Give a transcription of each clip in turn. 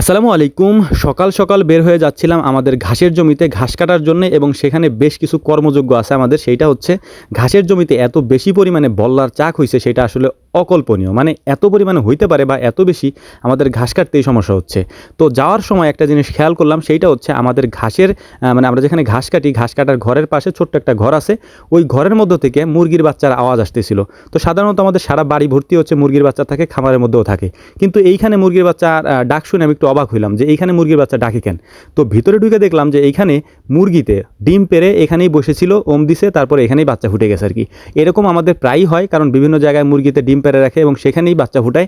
আসসালামু আলাইকুম। সকাল সকাল বের হয়ে যাচ্ছিলাম আমাদের ঘাসের জমিতে ঘাস কাটার জন্য এবং সেখানে বেশ কিছু কর্মযোগ্য আছে আমাদের। সেইটা হচ্ছে ঘাসের জমিতে এত বেশি পরিমাণে বল্লার চাক হয়েছে সেটা আসলে অকল্পনীয়। মানে এত পরিমাণে হইতে পারে বা এত বেশি আমাদের ঘাস কাটতেই সমস্যা হচ্ছে। তো যাওয়ার সময় একটা জিনিস খেয়াল করলাম, সেইটা হচ্ছে আমাদের ঘাসের মানে আমরা যেখানে ঘাস কাটি, ঘাস কাটার ঘরের পাশে ছোট্ট একটা ঘর আছে। ওই ঘরের মধ্য থেকে মুরগির বাচ্চার আওয়াজ আসতেছিল। তো সাধারণত আমাদের সারা বাড়ি ভর্তি হচ্ছে মুরগির বাচ্চা থাকে, খামারের মধ্যেও থাকে। কিন্তু এইখানে মুরগির বাচ্চা ডাক শুনে আমি একটু অবাক হইলাম যে এইখানে মুরগির বাচ্চা ডাকে কেন? তো ভিতরে ঢুকে দেখলাম যে এইখানে মুরগিতে ডিম পেরে এখানেই বসেছিল, ওম দিছে, তারপরে এখানেই বাচ্চা ফুটে গেছে আর কি। এরকম আমাদের প্রায়ই হয়, কারণ বিভিন্ন জায়গায় মুরগিতে ডিম পেরে রাখে এবং সেখানেই বাচ্চা ফুটায়।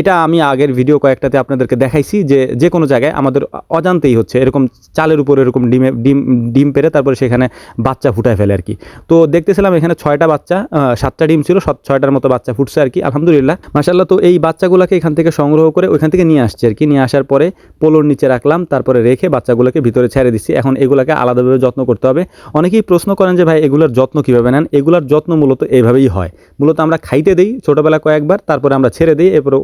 এটা আমি আগের ভিডিও কয়েকটাতে আপনাদেরকে দেখাইছি যে যে কোনো জায়গায় আমাদের অজান্তেই হচ্ছে, এরকম চালের উপর এরকম ডিমে, ডিম ডিম পেরে তারপরে সেখানে বাচ্চা ফুটায় ফেলে আর কি। তো দেখতেছিলাম এখানে ছয়টা বাচ্চা সাতটা ডিম ছিল সাত ছয়টার মতো বাচ্চা ফুটছে আর কি, আলহামদুলিল্লাহ। মাসাল্লাহ তো এই বাচ্চাগুলোকে এখান থেকে সংগ্রহ করে ওইখান থেকে নিয়ে আসছে আর কি। নিয়ে আসার পরে পোলোর নিচে রাখলাম, তারপরে রেখে বাচ্চাগুলোকে ভিতরে ছেড়ে দিচ্ছি এখন এগুলোকে আলাদাভাবে যত্ন করতে হবে। অনেকেই প্রশ্ন করেন যে, ভাই, এগুলোর যত্ন কীভাবে নেন? এগুলোর যত্ন মূলত এইভাবেই হয়। মূলত আমরা খাইতে দিই ছোটোবেলা কয়েকবার, তারপরে আমরা ছেড়ে দিই, এরপরে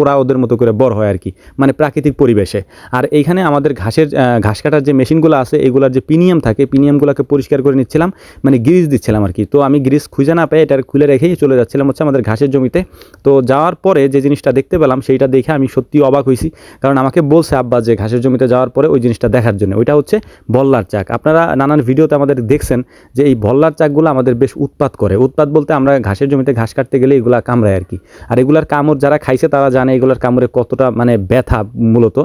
ওরা ওদের মতো করে বড় হয় আর কি মানে প্রাকৃতিক পরিবেশে। আর এইখানে আমাদের ঘাসের ঘাস কাটার যে মেশিনগুলো আছে, এগুলোর যে পিনিয়াম থাকে, পিনিয়ামগুলোকে পরিষ্কার করে নিচ্ছিলাম মানে গ্রিজ দিচ্ছিলাম আর কি তো আমি গ্রিজ খুঁজে না পেয়ে এটার খুলে রেখেই চলে যাচ্ছিলাম হচ্ছে আমাদের ঘাসের জমিতে। তো যাওয়ার পরে যে জিনিসটা দেখতে পেলাম, সেইটা দেখে আমি সত্যি অবাক হয়েছি কারণ আমাকে বলছে, আব্বা, যে ঘাসের জমিতে যাওয়ার পরে ওই জিনিসটা দেখার জন্য। ওইটা হচ্ছে বল্লার চাক। আপনারা নানান ভিডিওতে আমাদের দেখছেন যে এই বল্লার চাকগুলো আমাদের বেশ উৎপাত করে। উৎপাত বলতে আমরা ঘাসের জমিতে ঘাস কাটতে গেলে এগুলা কামড়ায় আর কি। আর এগুলার কামড় যারা খাইছে তারা জানে এগুলার কামড়ে কতটা মানে ব্যথা মূলত।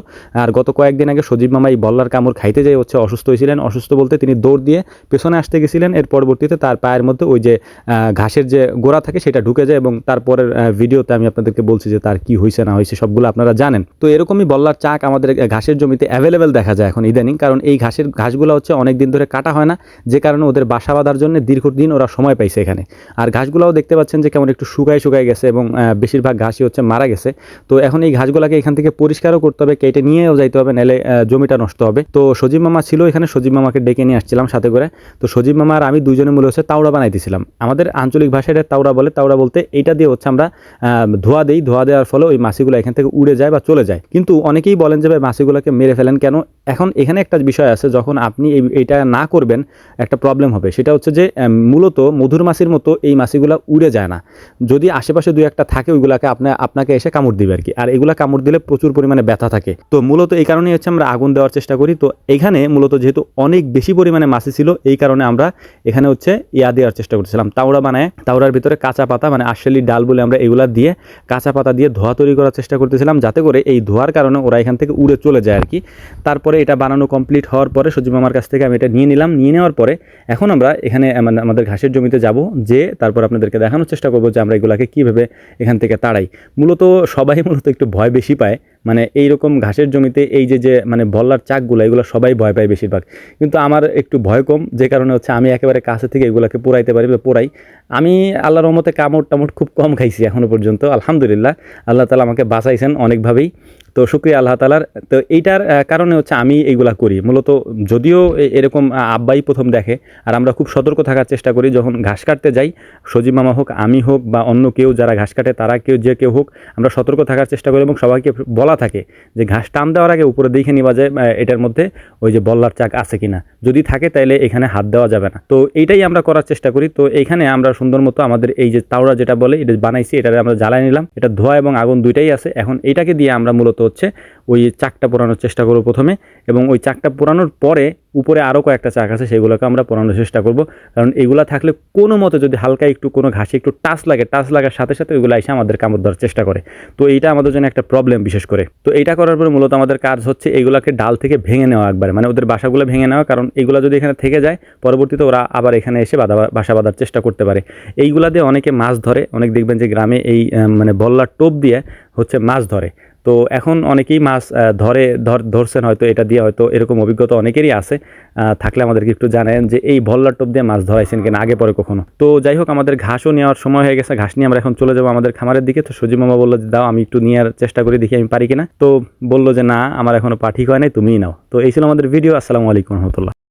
আর গত কয়েকদিন আগে সজীব মামা এই বল্লার কামড় খাইতে যেয়ে হচ্ছে অসুস্থ হয়েছিলেন। অসুস্থ বলতে তিনি দৌড় দিয়ে পেছনে আসতে গেছিলেন। এর পরবর্তীতে তার পায়ের মধ্যে ওই যে ঘাসের যে গোড়া থাকে সেটা ঢুকে যায় এবং তারপরের ভিডিওতে আমি আপনাদেরকে বলছি যে তার কি হয়েছে না হয়েছে সবগুলো আপনারা জানেন। তো এরকমই বল্লার চাক আমাদের ঘাসের জমিতে অ্যাভেলেবেল দেখা যায় এখন ইদানিং। কারণ এই ঘাসের ঘাসগুলো হচ্ছে অনেক দিন ধরে কাটা হয় না, যে কারণে ওদের বাসা বাঁধার জন্য দীর্ঘদিন ওরা সময় পাইছে এখানে। আর ঘাসগুলোও দেখতে পাচ্ছেন যে কেমন একটু শুকায় শুকায় গেছে এবং বেশিরভাগ ঘাসই হচ্ছে মারা গেছে। তো এখন এই ঘাসগুলোকে এখান থেকে পরিষ্কারও করতে হবে, কেটে নিয়েও যাইতে হবে, নাহলে জমিটা নষ্ট হবে। তো সজীব মামা ছিল এখানে, সজীব মামাকে ডেকে নিয়ে আসছিলাম সাথে করে। তো সজীব মামা আর আমি দুজনে মূলে হচ্ছে তাওড়া বানাইতেছিলাম। আমাদের আঞ্চলিক ভাষায় এটা তাওড়া বলে, তাওড়া বলতে এইটা দিয়ে হচ্ছে আমরা ধোয়া দিই। ধোয়া দেওয়ার ফলে ওই মাছিগুলো এখান থেকে উড়ে যায় বা চলে যায়। কিন্তু অনেকেই বলেন যে, ভাই মাছিগুলোকে মেরে ফেলেন কেন? এখন এখানে একটা বিষয় আছে, যখন আপনি এই, এইটা না করবেন, একটা প্রবলেম হবে। সেটা হচ্ছে যে মূলত মধুর মাছির মতো এই মাছিগুলো উড়ে যায় না। যদি আশেপাশে দুই একটা থাকে, ওইগুলাকে আপনি, আপনাকে এসে কামড় দিবে আর কি আর এগুলা কামড় দিলে প্রচুর পরিমাণে ব্যথা থাকে। তো মূলত এই কারণেই হচ্ছে আমরা আগুন দেওয়ার চেষ্টা করি। তো এখানে মূলত যেহেতু অনেক বেশি পরিমাণে মাছি ছিল, এই কারণে আমরা এখানে হচ্ছে ইয়া দেওয়ার চেষ্টা করছিলাম তাওড়া বানায়, তাওড়ার ভিতরে কাঁচা পাতা মানে আশালি ডাল বলে আমরা এগুলা দিয়ে কাঁচা পাতা দিয়ে ধোয়া তৈরি করার চেষ্টা করতেছিলাম, যাতে করে এই ধোয়ার কারণে ওরা এখান থেকে উড়ে চলে যায় আর কি। তারপরে এটা বানানো কমপ্লিট হওয়ার পরে সজীব মামার কাছ থেকে আমি এটা নিয়ে নিলাম। নিয়ে নেওয়ার পরে এখন আমরা এখানে মানে আমাদের ঘাসের জমিতে যাব, যে তারপর আপনাদেরকে দেখানোর চেষ্টা করব যে আমরা এগুলাকে কীভাবে এখান থেকে তাড়াই। মূলত সবাই মূলত একটু ভয় বেশি পায়। মানে এইরকম ঘাসের জমিতে এই যে যে মানে বল্লার চাকগুলো, এগুলো সবাই ভয় পায় বেশিরভাগ। কিন্তু আমার একটু ভয় কম, যে কারণে হচ্ছে আমি একেবারে কাছে থেকে এগুলোকে পোড়াইতে পারি বা পোড়াই আমি আল্লাহর রহমতে কামড় টামড় খুব কম খাইছি এখনও পর্যন্ত, আলহামদুলিল্লাহ। আল্লাহ তালা আমাকে বাঁচাইছেন অনেকভাবেই। তো শুক্রিয়া আল্লাহ তালার তো এইটার কারণে হচ্ছে আমি এইগুলা করি। মূলত যদিও এরকম আব্বাই প্রথম দেখে, আর আমরা খুব সতর্ক থাকার চেষ্টা করি যখন ঘাস কাটতে যাই, সজীব মামা হোক, আমি হোক, বা অন্য কেউ যারা ঘাস কাটে, তারা কেউ, যে কেউ হোক, আমরা সতর্ক থাকার চেষ্টা করি এবং সবাইকে বলা থাকে যে ঘাস টান দেওয়ার আগে উপরে দেখে নেওয়া যায় এটার মধ্যে ওই যে বল্লার চাক আছে কিনা। যদি থাকে তাহলে এখানে হাত দেওয়া যাবে না। তো এইটাই আমরা করার চেষ্টা করি। তো এইখানে আমরা সুন্দর মতো আমাদের এই যে তাওড়া যেটা বলে, এটা বানাইছি এটা আমরা জ্বালাই নিলাম। এটা ধোয়া এবং আগুন দুইটাই আছে। এখন এইটাকে দিয়ে আমরা মূলত হচ্ছে ওই চাকটা পোড়ানোর চেষ্টা করব প্রথমে এবং ওই চাকটা পোড়ানোর পরে উপরে আরও কয়েকটা চাক আছে, সেগুলোকে আমরা পোড়ানোর চেষ্টা করব। কারণ এগুলা থাকলে কোনো মতে যদি হালকা একটু কোনো ঘাসে একটু টাচ লাগে, টাচ লাগার সাথে সাথে ওইগুলো এসে আমাদের কামড় দেওয়ার চেষ্টা করে। তো এইটা আমাদের জন্য একটা প্রবলেম বিশেষ করে। তো এইটা করার পরে মূলত আমাদের কাজ হচ্ছে এইগুলাকে ডাল থেকে ভেঙে নেওয়া একবারে। মানে ওদের বাসাগুলো ভেঙে নেওয়া, কারণ এগুলো যদি এখানে থেকে যায়, পরবর্তীতে ওরা আবার এখানে এসে বাধা, বাসা বাঁধার চেষ্টা করতে পারে। এইগুলা দিয়ে অনেকে মাছ ধরে, অনেক দেখবেন যে গ্রামে এই মানে বল্লার টোপ দিয়ে হচ্ছে মাছ ধরে। তো এখন অনেকেই মাছ ধরে, ধর, ধরছেন হয়তো, এটা দিয়ে হয়তো এরকম অভিজ্ঞতা অনেকেরই আছে। থাকলে আমাদেরকে একটু জানেন যে এই ভল্লার টোপ দিয়ে মাছ ধরাইছেন কিনা, আগে পরে কখনো। তো যাই হোক, আমাদের ঘাসও নেওয়ার সময় হয়ে গেছে। ঘাস নিয়ে আমরা এখন চলে যাব আমাদের খামারের দিকে। তো সজীব মামা বলল যে, দাও, আমি একটু নেওয়ার চেষ্টা করি, দেখি আমি পারি কিনা। তো বলল যে, না, আমার এখনও পা ঠিক হয় নাই, তুমিই নাও। তো এই ছিল আমাদের ভিডিও। আসসালামু আলাইকুম রহমতুল্লাহ।